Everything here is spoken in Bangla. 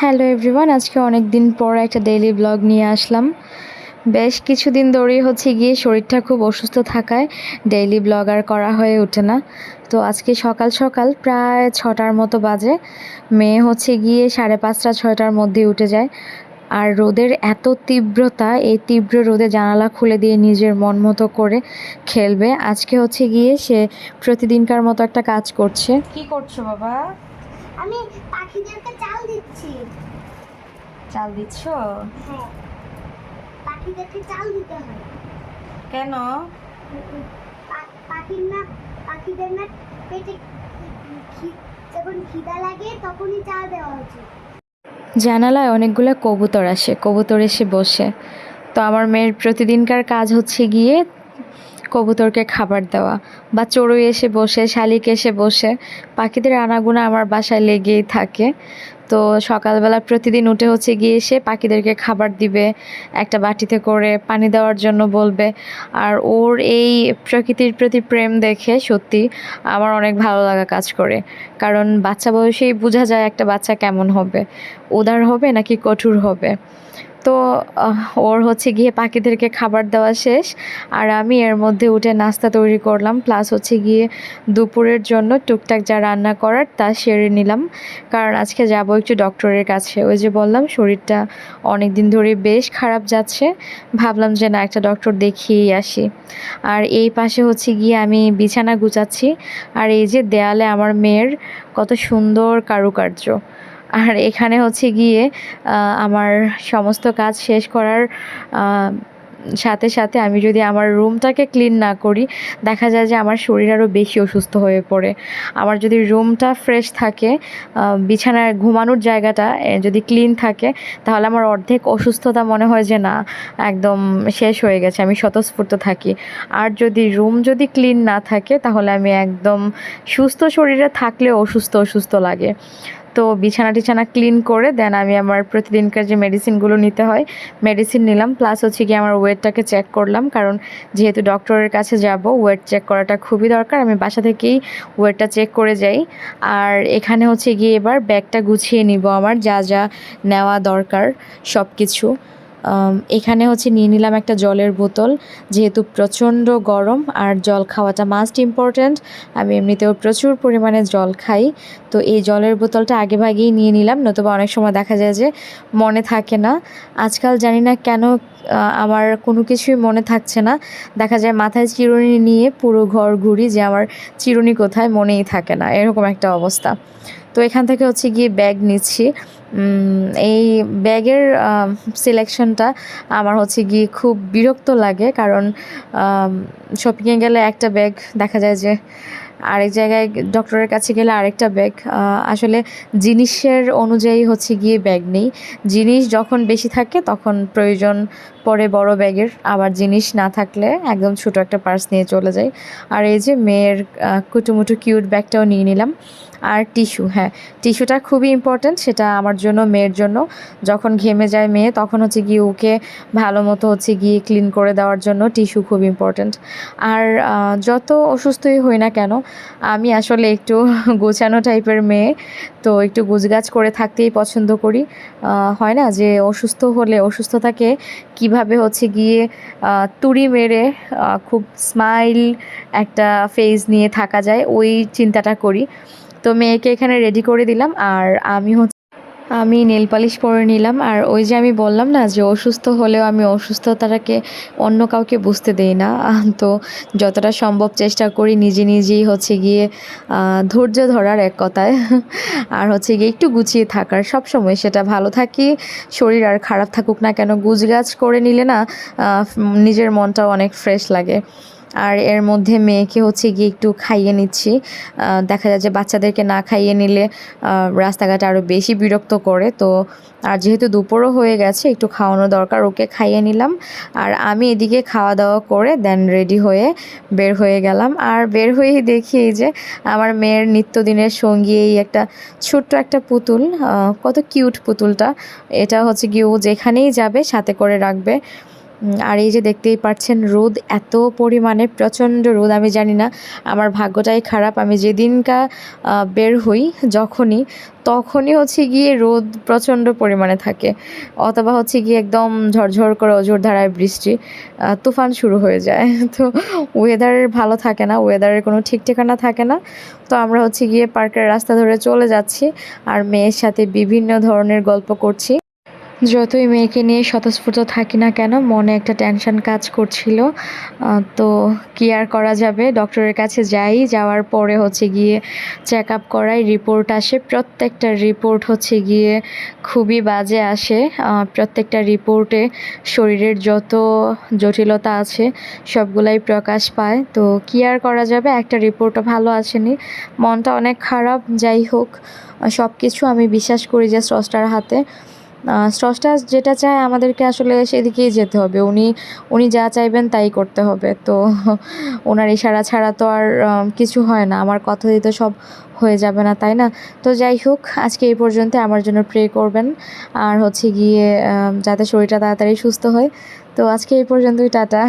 হ্যালো এভরিওয়ান আজকে অনেক দিন পর একটা ডেইলি ব্লগ নিয়ে আসলাম। বেশ কিছুদিন ধরেই হচ্ছে গিয়ে শরীরটা খুব অসুস্থ থাকায় ডেইলি ব্লগ আর করা হয়ে ওঠে না। তো আজকে সকাল সকাল প্রায় ছটার মতো বাজে। মেয়ে হচ্ছে গিয়ে সাড়ে পাঁচটা, ছয়টার মধ্যে উঠে যায়। আর রোদের এত তীব্রতা, এই তীব্র রোদে জানালা খুলে দিয়ে নিজের মন মতো করে খেলবে। আজকে হচ্ছে গিয়ে সে প্রতিদিনকার মতো একটা কাজ করছে। কি করছ বাবা? আমি পাখিদেরকে চাল দিচ্ছি। চাল দিচ্ছ? হ্যাঁ। পাখিদেরকে চাল দিতে হয়। কেন? পাখির না পাখিদের না পেটে যখন খিদা লাগে তখনই চাল দেওয়া উচিত। জানালায় অনেকগুলো কবুতর আসে কবুতর এসে বসে। তো আমার মেয়ের প্রতিদিনকার কাজ হচ্ছে গিয়ে কবুতরকে খাবার দেওয়া বা চড়ুই এসে বসে, শালিক এসে বসে, পাখিদের আনাগুনা আমার বাসায় লেগেই থাকে। তো সকালবেলা প্রতিদিন উঠে হচ্ছে গিয়ে এসে পাখিদেরকে খাবার দিবে, একটা বাটিতে করে পানি দেওয়ার জন্য বলবে। আর ওর এই প্রকৃতির প্রতি প্রেম দেখে সত্যি আমার অনেক ভালো লাগা কাজ করে। কারণ বাচ্চা বয়সেই বোঝা যায় একটা বাচ্চা কেমন হবে। উদার হবে নাকি কঠোর হবে? তো ওর হচ্ছে গিয়ে পাখিদেরকে খাবার দেওয়া শেষ। আর আমি এর মধ্যে উঠে নাস্তা তৈরি করলাম। প্লাস হচ্ছে গিয়ে দুপুরের জন্য টুকটাক যা রান্না করার তা সেরে নিলাম। কারণ আজকে যাব একটু ডক্টরের কাছে। ওই যে বললাম, শরীরটা অনেক দিন ধরে বেশ খারাপ যাচ্ছে। ভাবলাম যে না, একটা ডক্টর দেখিয়েই আসি। আর এই পাশে হচ্ছে গিয়ে আমি বিছানা গুছাচ্ছি। আর এই যে দেয়ালে আমার মেয়ের কত সুন্দর কারুকার্য। আর এখানে হচ্ছে গিয়ে আমার সমস্ত কাজ শেষ করার সাথে সাথে আমি যদি আমার রুমটাকে ক্লিন না করি, দেখা যায় যে আমার শরীর আরও বেশি অসুস্থ হয়ে পড়ে। আমার যদি রুমটা ফ্রেশ থাকে বিছানার ঘুমানোর জায়গাটা যদি ক্লিন থাকে, তাহলে আমার অর্ধেক অসুস্থতা মনে হয় যে না, একদম শেষ হয়ে গেছে, আমি স্বতঃস্ফূর্ত থাকি। আর যদি রুম যদি ক্লিন না থাকে, তাহলে আমি একদম সুস্থ শরীরে থাকলেও অসুস্থ অসুস্থ লাগে। তো বিছানা টিছানা ক্লিন করে দেন আমি আমার প্রতিদিনকার যে মেডিসিনগুলো নিতে হয় মেডিসিন নিলাম। প্লাস হচ্ছে কি আমার ওয়েটটাকে চেক করলাম। কারণ যেহেতু ডক্টরের কাছে যাব ওয়েট চেক করাটা খুবই দরকার। আমি বাসা থেকেই ওয়েটটা চেক করে যাই। আর এখানে হচ্ছে গিয়ে এবার ব্যাগটা গুছিয়ে নিব আমার। যা যা নেওয়া দরকার সব কিছু এখানে হচ্ছে নিয়ে নিলাম একটা জলের বোতল, যেহেতু প্রচণ্ড গরম আর জল খাওয়াটা মাস্ট ইম্পর্ট্যান্ট আমি এমনিতেও প্রচুর পরিমাণে জল খাই। তো এই জলের বোতলটা আগে ভাগেই নিয়ে নিলাম, নতুবা অনেক সময় দেখা যায় যে মনে থাকে না। আজকাল জানি না কেন আমার কোনো কিছুই মনে থাকছে না। দেখা যায় মাথায় চিরুনি নিয়ে পুরো ঘর ঘুরি যে আমার চিরুনি কোথায় মনেই থাকে না, এরকম একটা অবস্থা। তো এখান থেকে হচ্ছে গিয়ে ব্যাগ নিচ্ছি। এই ব্যাগের সিলেকশনটা আমার হচ্ছে গিয়ে খুব বিরক্ত লাগে। কারণ শপিংয়ে গেলে একটা ব্যাগ দেখা যায় যে আরেক জায়গায় ডক্টরের কাছে গেলে আরেকটা ব্যাগ আসলে জিনিসের অনুযায়ী হচ্ছে গিয়ে ব্যাগ নেই। জিনিস যখন বেশি থাকে তখন প্রয়োজন পড়ে বড় ব্যাগের আবার জিনিস না থাকলে একদম ছোট একটা পার্স নিয়ে চলে যাই আর এই যে মেয়ের কুটুমুটু কিউট ব্যাগটাও নিয়ে নিলাম। আর টিস্যু হ্যাঁ টিস্যুটা খুবই ইম্পর্ট্যান্ট সেটা আমার জন্য, মেয়ের জন্য। যখন ঘেমে যায় মেয়ে, তখন হচ্ছে গিয়ে ওকে ভালো মতো হচ্ছে গিয়ে ক্লিন করে দেওয়ার জন্য টিস্যু খুব ইম্পর্ট্যান্ট আর যত অসুস্থই হই না কেন আমি আসলে একটু গোছানো টাইপের মেয়ে, তো একটু গুজগাছ করে থাকতেই পছন্দ করি। হয় না যে অসুস্থ হলে, অসুস্থতাকে কীভাবে হচ্ছে গিয়ে তুড়ি মেরে খুব স্মাইল একটা ফেস নিয়ে থাকা যায়, ওই চিন্তাটা করি। তো মেয়েকে এখানে রেডি করে দিলাম, আর আমি হচ্ছে আমি নেল পালিশ পরে নিলাম। আর ওই যে আমি বললাম না যে অসুস্থ হলেও আমি অসুস্থতাটাকে অন্য কাউকে বুঝতে দেই না। তো যতটা সম্ভব চেষ্টা করি নিজে নিজেই হচ্ছে গিয়ে ধৈর্য ধরার এক কথায়। আর হচ্ছে গিয়ে একটু গুছিয়ে থাকার। সব সময় সেটা ভালো থাকি, শরীর আর খারাপ থাকুক না কেন গুজগাছ করে নিলে না নিজের মনটাও অনেক ফ্রেশ লাগে। আর এর মধ্যে মেয়েকে হচ্ছে গিয়ে একটু খাইয়ে নিচ্ছি। দেখা যায় যে বাচ্চাদেরকে না খাইয়ে নিলে রাস্তাঘাটে আরও বেশি বিরক্ত করে। তো, আর যেহেতু দুপুরও হয়ে গেছে, একটু খাওয়ানো দরকার, ওকে খাইয়ে নিলাম। আর আমি এদিকে খাওয়া দাওয়া করে দেন রেডি হয়ে বের হয়ে গেলাম। আর বের হয়েই দেখি এই যে আমার মেয়ের নিত্যদিনের সঙ্গী এই একটা ছোট্ট একটা পুতুল কত কিউট পুতুলটা। এটা হচ্ছে গিয়ে ও যেখানেই যাবে সাথে করে রাখবে। আর এই যে দেখতেই পাচ্ছেন, রোদ এত পরিমাণে, প্রচণ্ড রোদ, আমি জানি না। আমার ভাগ্যটাই খারাপ, আমি যেদিনকা বের হই যখনই, তখনই হচ্ছে গিয়ে রোদ প্রচণ্ড পরিমাণে থাকে। অথবা হচ্ছে গিয়ে একদম ঝরঝর করে অজোর ধারায় বৃষ্টি তুফান শুরু হয়ে যায়। তো ওয়েদার ভালো থাকে না ওয়েদারের কোনো ঠিক ঠিকানা থাকে না। তো আমরা হচ্ছে গিয়ে পার্কের রাস্তা ধরে চলে যাচ্ছি, আর মেয়ের সাথে বিভিন্ন ধরনের গল্প করছি। যতই মেয়েকে নিয়ে স্বতঃস্ফূর্ত থাকি না কেন, মনে একটা টেনশন কাজ করছিল। তো কি আর করা যাবে? ডক্টরের কাছে যাই, যাওয়ার পরে হচ্ছে গিয়ে চেক আপ করাই রিপোর্ট আসে। প্রত্যেকটা রিপোর্ট হচ্ছে গিয়ে খুবই বাজে আসে। প্রত্যেকটা রিপোর্টে শরীরের যত জটিলতা আছে, সবগুলাই প্রকাশ পায়। তো কি আর করা যাবে? একটা রিপোর্টও ভালো আসেনি। মনটা অনেক খারাপ, যাই হোক। সব কিছু আমি বিশ্বাস করি যে স্রষ্টার হাতে। স্রষ্টা যেটা চায় আমাদেরকে আসলে সেদিকেই যেতে হবে। উনি উনি যা চাইবেন তাই করতে হবে। তো ওনার ইশারা ছাড়া তো আর কিছু হয় না। আমার কথা দিয়ে তো সব হয়ে যাবে না, তাই না? তো যাই হোক, আজকে এই পর্যন্ত আমার জন্য প্রে করবেন। আর হচ্ছে গিয়ে যাতে শরীরটা তাড়াতাড়ি সুস্থ হয়। তো আজকে এই পর্যন্তই, টাটা।